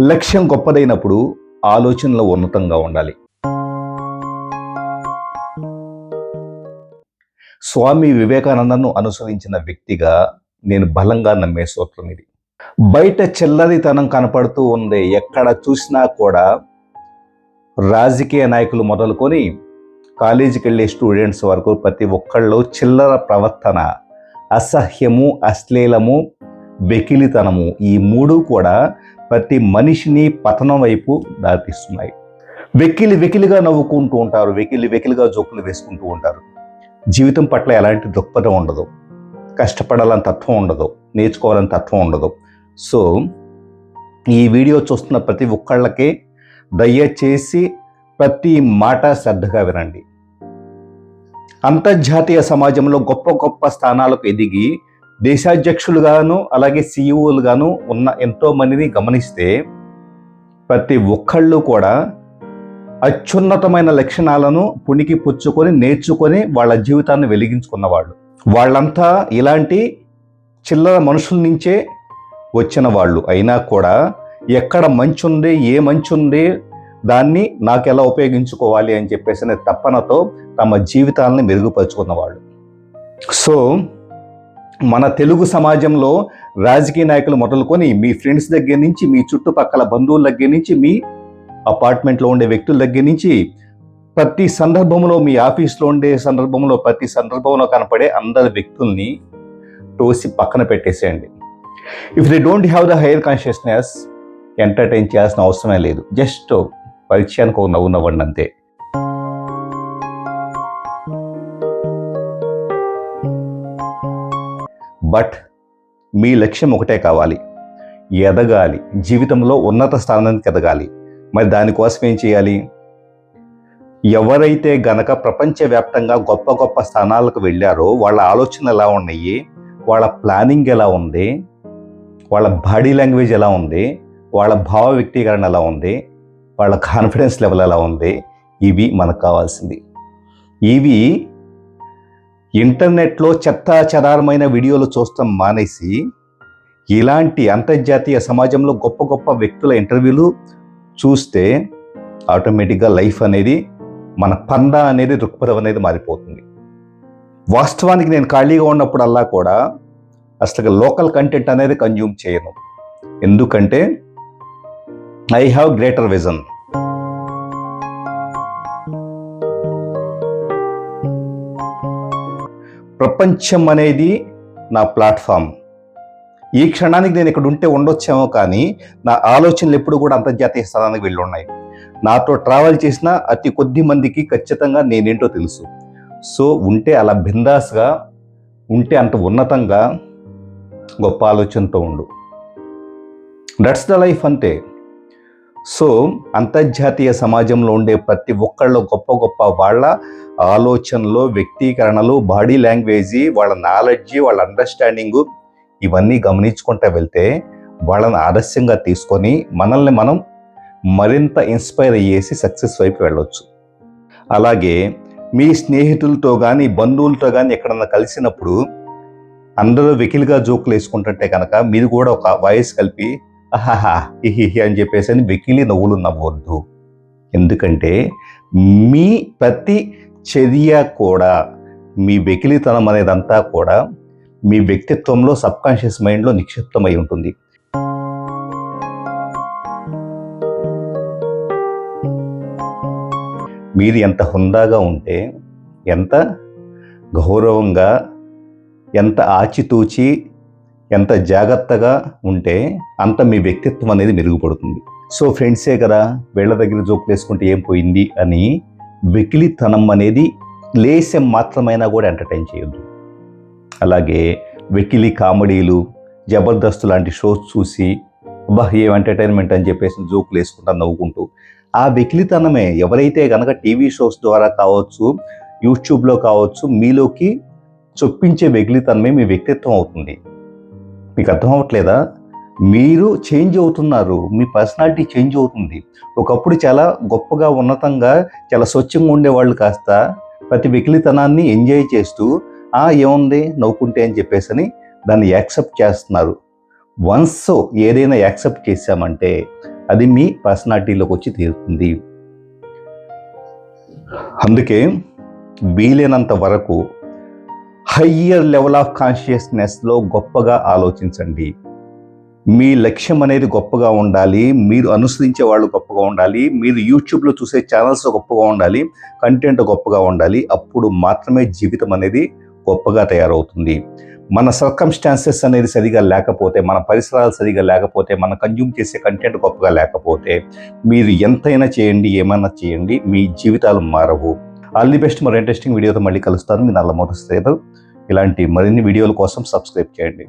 లక్ష్యం గొప్పదైనప్పుడు ఆలోచనలు ఉన్నతంగా ఉండాలి. స్వామి వివేకానందను అనుసరించిన వ్యక్తిగా నేను బలంగా నమ్మే సూత్రం ఇది. బయట చిల్లరితనం కనపడుతూ ఉంది ఎక్కడ చూసినా కూడా రాజకీయ నాయకులు మొదలుకొని కాలేజీకి వెళ్ళే స్టూడెంట్స్ వరకు ప్రతి ఒక్కళ్ళు చిల్లర ప్రవర్తన అసహ్యము అశ్లీలము వెకిలితనము ఈ మూడు కూడా ప్రతి మనిషిని పతనం వైపు దారితీస్తున్నాయి. వెకిలి వెకిలిగా నవ్వుకుంటూ ఉంటారు వెకిలి వెకిలిగా జోకులు వేసుకుంటూ ఉంటారు. జీవితం పట్ల ఎలాంటి దృక్పథం ఉండదు. కష్టపడాలని తత్వం ఉండదు. నేర్చుకోవాలని తత్వం ఉండదు. సో ఈ వీడియో చూస్తున్న ప్రతి ఒక్కళ్ళకి దయచేసి ప్రతి మాట శ్రద్ధగా వినండి. అంతర్జాతీయ సమాజంలో గొప్ప గొప్ప స్థానాలకు ఎదిగి దేశాధ్యక్షులుగాను అలాగే సీఈఓలుగాను ఉన్న ఎంతో మందిని గమనిస్తే ప్రతి ఒక్కళ్ళు కూడా అత్యున్నతమైన లక్షణాలను పుణికి పుచ్చుకొని నేర్చుకొని వాళ్ళ జీవితాన్ని వెలిగించుకున్న వాళ్ళు వాళ్ళంతా ఇలాంటి చిల్లర మనుషుల నుంచే వచ్చిన వాళ్ళు. అయినా కూడా ఎక్కడ మంచి ఉంది ఏ మంచి ఉంది దాన్ని నాకు ఎలా ఉపయోగించుకోవాలి అని చెప్పేసి తప్పనతో తమ జీవితాలను మెరుగుపరుచుకున్న వాళ్ళు సో మన తెలుగు సమాజంలో రాజకీయ నాయకులు మొదలుకొని మీ ఫ్రెండ్స్ దగ్గర నుంచి మీ చుట్టుపక్కల బంధువుల దగ్గర నుంచి మీ అపార్ట్మెంట్లో ఉండే వ్యక్తుల దగ్గర నుంచి ప్రతి సందర్భంలో మీ ఆఫీస్లో ఉండే సందర్భంలో ప్రతి సందర్భంలో కనపడే అందరి వ్యక్తుల్ని తోసి పక్కన పెట్టేసేయండి. If they don't have the higher consciousness entertain చేయాల్సిన అవసరమే లేదు. జస్ట్ పరిచయానికి ఒక నవ్వు నవ్వండి అంతే. బట్ మీ లక్ష్యం ఒకటే కావాలి. ఎదగాలి. జీవితంలో ఉన్నత స్థానానికి ఎదగాలి. మరి దానికోసం ఏం చేయాలి? ఎవరైతే గనక ప్రపంచవ్యాప్తంగా గొప్ప గొప్ప స్థానాలకు వెళ్ళారో వాళ్ళ ఆలోచన ఎలా ఉన్నాయి? వాళ్ళ ప్లానింగ్ ఎలా ఉంది? వాళ్ళ బాడీ లాంగ్వేజ్ ఎలా ఉంది? వాళ్ళ భావ వ్యక్తీకరణ ఎలా ఉంది? వాళ్ళ కాన్ఫిడెన్స్ లెవెల్ ఎలా ఉంది? ఇవి మనకు కావాల్సింది. ఇవి ఇంటర్నెట్లో చెత్త చెదారమైన వీడియోలు చూస్తాం మానేసి ఇలాంటి అంతర్జాతీయ సమాజంలో గొప్ప గొప్ప వ్యక్తుల ఇంటర్వ్యూలు చూస్తే ఆటోమేటిక్గా లైఫ్ అనేది మన పంద అనేది దృక్పథం అనేది మారిపోతుంది. వాస్తవానికి నేను ఖాళీగా ఉన్నప్పుడల్లా కూడా అసలు లోకల్ కంటెంట్ అనేది కన్జ్యూమ్ చేయను. ఎందుకంటే ఐ హ్యావ్ గ్రేటర్ విజన్ ప్రపంచం అనేది నా ప్లాట్ఫామ్. ఈ క్షణానికి నేను ఇక్కడ ఉంటే ఉండొచ్చేమో కానీ నా ఆలోచనలు ఎప్పుడు కూడా అంతర్జాతీయ స్థానానికి వెళ్ళి ఉన్నాయి నాతో ట్రావెల్ చేసిన అతి కొద్ది మందికి ఖచ్చితంగా నేనేంటో తెలుసు. సో ఉంటే అలా బిందాస్గా ఉంటే అంత ఉన్నతంగా గొప్ప ఆలోచనతో ఉండు. దట్స్ ద లైఫ్ అంతే. సో అంతర్జాతీయ సమాజంలో ఉండే ప్రతి ఒక్కళ్ళు గొప్ప గొప్ప వాళ్ళ ఆలోచనలు వ్యక్తీకరణలు బాడీ లాంగ్వేజీ వాళ్ళ నాలెడ్జి వాళ్ళ అండర్స్టాండింగు ఇవన్నీ గమనించుకుంటూ వెళ్తే వాళ్ళని ఆదర్శంగా తీసుకొని మనల్ని మనం మరింత ఇన్స్పైర్ అయ్యేసి సక్సెస్ వైపు వెళ్ళొచ్చు. అలాగే మీ స్నేహితులతో కానీ బంధువులతో కానీ ఎక్కడన్నా కలిసినప్పుడు అందరూ వెకిలిగా జోకులు వేసుకుంటుంటే కనుక మీరు కూడా ఒక వాయిస్ కలిపి అహాహా హిహి అని చెప్పేసి అని వెకిలి నవ్వులు నవ్వొద్దు. ఎందుకంటే మీ ప్రతి చర్య కూడా మీ వెకిలితనం అనేదంతా కూడా మీ వ్యక్తిత్వంలో సబ్కాన్షియస్ మైండ్లో నిక్షిప్తమై ఉంటుంది. మీరు ఎంత హుందాగా ఉంటే ఎంత గౌరవంగా ఎంత ఆచితూచి ఎంత జాగ్రత్తగా ఉంటే అంత మీ వ్యక్తిత్వం అనేది మెరుగుపడుతుంది. సో ఫ్రెండ్సే కదా వీళ్ళ దగ్గర జోకులు వేసుకుంటే ఏం పోయింది అని వెకిలితనం అనేది లేశం మాత్రమైనా కూడా ఎంటర్టైన్ చేయొద్దు. అలాగే వెకిలి కామెడీలు జబర్దస్త్ లాంటి షోస్ చూసి బహ్ ఏం ఎంటర్టైన్మెంట్ అని చెప్పేసి జోకులు వేసుకుంటా నవ్వుకుంటూ ఆ వెకిలితనమే ఎవరైతే కనుక టీవీ షోస్ ద్వారా కావచ్చు యూట్యూబ్లో కావచ్చు మీలోకి చొప్పించే వెకిలితనమే మీ వ్యక్తిత్వం అవుతుంది. మీకు అర్థం అవ్వట్లేదా? మీరు చేంజ్ అవుతున్నారు. మీ పర్సనాలిటీ చేంజ్ అవుతుంది. ఒకప్పుడు చాలా గొప్పగా ఉన్నతంగా చాలా స్వచ్ఛంగా ఉండేవాళ్ళు కాస్త ప్రతి వెకిలితనాన్ని ఎంజాయ్ చేస్తూ ఆ ఏముంది? నవ్వుకుంటే అని చెప్పేసి అని దాన్ని యాక్సెప్ట్ చేస్తున్నారు. వన్స్ ఏదైనా యాక్సెప్ట్ చేశామంటే అది మీ పర్సనాలిటీలోకి వచ్చి తీరుతుంది. అందుకే వీలైనంత వరకు హయ్యర్ లెవెల్ ఆఫ్ కాన్షియస్నెస్లో గొప్పగా ఆలోచించండి. మీ లక్ష్యం అనేది గొప్పగా ఉండాలి. మీరు అనుసరించే వాళ్ళు గొప్పగా ఉండాలి. మీరు యూట్యూబ్లో చూసే ఛానల్స్ గొప్పగా ఉండాలి. కంటెంట్ గొప్పగా ఉండాలి. అప్పుడు మాత్రమే జీవితం అనేది గొప్పగా తయారవుతుంది. మన సర్కమ్స్టాన్సెస్ అనేది సరిగా లేకపోతే మన పరిసరాలు సరిగా లేకపోతే మన కన్జ్యూమ్ చేసే కంటెంట్ గొప్పగా లేకపోతే మీరు ఎంతైనా చేయండి ఏమైనా చేయండి మీ జీవితాలు మారవు. ఆల్ ది బెస్ట్ మరో ఇంట్రెస్టింగ్ వీడియోతో మళ్ళీ కలుస్తాను. మీ నల్ల మోటార్ ఇలాంటి మరిన్ని వీడియోల కోసం సబ్స్క్రైబ్ చేయండి.